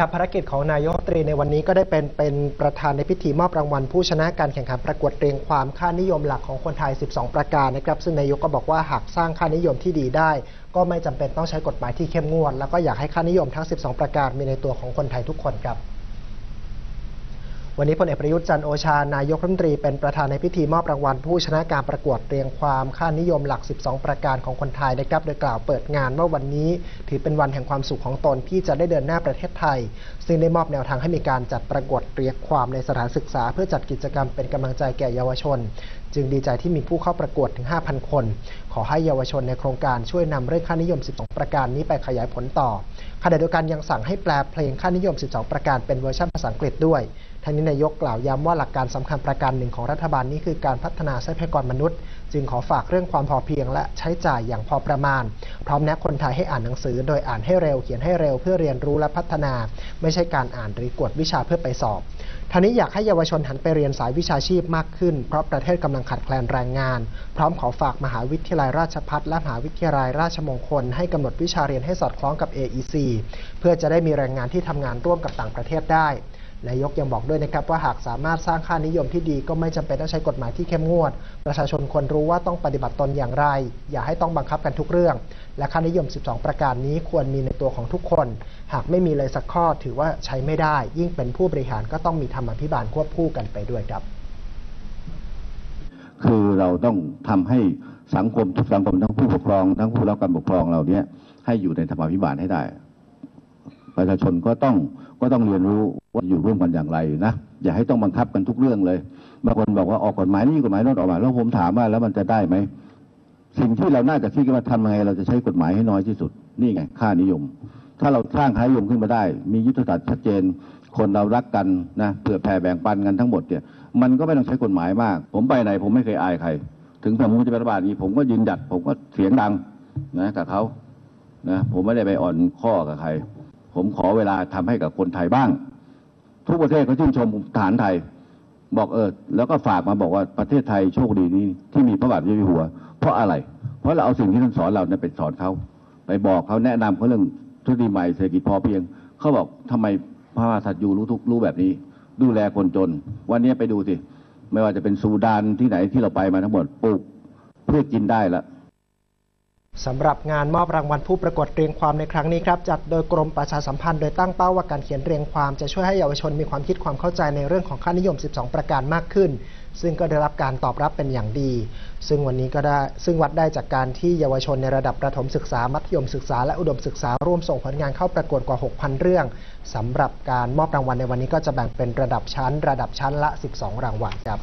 ครับภารกิจของนายกรัฐมนตรีในวันนี้ก็ได้เป็นเป็นประธานในพิธีมอบรางวัลผู้ชนะการแข่งขันประกวดเรียงความค่านิยมหลักของคนไทย 12 ประการนะครับ ซึ่งนายกก็บอกว่าหากสร้างค่านิยมที่ดีได้ ก็ไม่จำเป็นต้องใช้กฎหมายที่เข้มงวด แล้วก็อยากให้ค่านิยมทั้ง 12 ประการมีในตัวของคนไทยทุกคนครับ วันนี้พลเอกประยุทธ์จันโอชานายกรัฐมนตรีเป็นประธานในพิธีมอบรางวัล ผู้ชนะการประกวดเรียงความค่านิยมหลัก 12 ประการของคนไทยนะครับ โดยกล่าวเปิดงานว่าวันนี้ถือเป็นวันแห่งความสุขของตนที่จะได้เดินหน้าประเทศไทย ซึ่งได้มอบแนวทางให้มีการจัดประกวดเรียงความในสถานศึกษา เพื่อจัดกิจกรรมเป็นกำลังใจแก่เยาวชน จึงดีใจที่มีผู้เข้าประกวดถึง 5,000 คน ขอให้เยาวชนในโครงการช่วยนำเรื่องค่านิยม 12 ประการนี้ไปขยายผลต่อขณะเดียวกันยังสั่งให้แปลเพลงค่านิยม 12 ประการเป็นเวอร์ชันภาษาอังกฤษด้วย ทั้งนี้นายกกล่าวย้ำว่าหลักการสำคัญประการหนึ่งของรัฐบาลนี้คือการพัฒนาทรัพยากรมนุษย์ จึงขอฝากเรื่องความพอเพียง และใช้จ่ายอย่างพอประมาณ พร้อมแนะคนไทยให้อ่านหนังสือ โดยอ่านให้เร็วเขียนให้เร็วเพื่อเรียนรู้และพัฒนา ไม่ใช่การอ่านหรือกวดวิชาเพื่อไปสอบท่านี้อยากให้เยาวชนหันไปเรียนสายวิชาชีพมากขึ้น เพราะประเทศกำลังขาดแคลนแรงงาน พร้อมขอฝากมหาวิทยาลัยราชภัฏและมหาวิทยาลัยราชมงคล ให้กำหนดวิชาเรียนให้สอดคล้องกับ AEC เพื่อจะได้มีแรงงานที่ทำงานร่วมกับต่างประเทศได้ นายกยังบอกด้วยนะครับว่าหากสามารถสร้างค่านิยมที่ดีก็ไม่จำเป็นต้องใช้กฎหมายที่เข้มงวด ประชาชนควรรู้ว่าต้องปฏิบัติตนอย่างไร อย่าให้ต้องบังคับกันทุกเรื่อง และค่านิยม 12 ประการนี้ควรมีในตัวของทุกคน หากไม่มีเลยสักข้อถือว่าใช้ไม่ได้ ยิ่งเป็นผู้บริหารก็ต้องมีธรรมาภิบาลควบคู่กันไปด้วยครับ คือเราต้องทำให้สังคมทุกสังคมทั้งผู้ปกครอง ทั้งผู้รับการปกครองเราเนี้ยให้อยู่ในธรรมาภิบาลให้ได้ ประชาชนก็ต้องก็ต้องเรียนรู้ว่าอยู่ร่วมกันอย่างไรนะอย่าให้ต้องบังคับกันทุกเรื่องเลยบางคนบอกว่าออกกฎหมายนี่กฎหมายโน้นออกมาแล้วผมถามว่าแล้วมันจะได้ไหมสิ่งที่เราน่าจะคิดกันว่าทำยังไง เราจะใช้กฎหมายให้น้อยที่สุด นี่ไงค่านิยม ถ้าเราสร้างค่านิยมขึ้นมาได้ มียุทธศาสตร์ชัดเจน คนเรารักกันนะเผื่อแผ่แบ่งปันกันทั้งหมดเนี่ยมันก็ไม่ต้องใช้กฎหมายมาก ผมไปไหนผมไม่เคยอายใคร ถึงผมจะเป็นรัฐบาลนี้ ผมก็ยืนหยัดผมก็เสียงดังนะกับเขานะผมไม่ได้ไปอ่อนข้อกับใคร ผมขอเวลาทำให้กับคนไทยบ้าง ทุกประเทศเขาชื่นชมทหารไทย บอกเออ แล้วก็ฝากมาบอกว่าประเทศไทยโชคดีนี้ที่มีพระบาทยาอยู่หัว เพราะอะไร เพราะเราเอาสิ่งที่ท่านสอนเราเนี่ยไปสอนเขาไปบอกเขาแนะนำเขาเรื่องทฤษฎีใหม่เศรษฐกิจพอเพียง เขาบอกทำไมพระมหากษัตริย์อยู่รู้ทุกรู้แบบนี้ ดูแลคนจน วันนี้ไปดูสิไม่ว่าจะเป็นซูดานที่ไหนที่เราไปมาทั้งหมดปลูกเพื่อกินได้ละ สำหรับงานมอบรางวัลผู้ประกวดเรียงความในครั้งนี้ครับจัดโดยกรมประชาสัมพันธ์โดยตั้งเป้าว่าการเขียนเรียงความจะช่วยให้เยาวชนมีความคิดความเข้าใจในเรื่องของค่านิยม 12 ประการมากขึ้น ซึ่งก็ได้รับการตอบรับเป็นอย่างดี ซึ่งวันนี้ก็ได้ซึ่งวัดได้จากการที่เยาวชนในระดับประถมศึกษามัธยมศึกษาและอุดมศึกษาร่วมส่งผลงานเข้าประกวดกว่า 6,000 เรื่องสำหรับการมอบรางวัลในวันนี้ก็จะแบ่งเป็นระดับชั้น ระดับชั้นละ 12 รางวัลครับ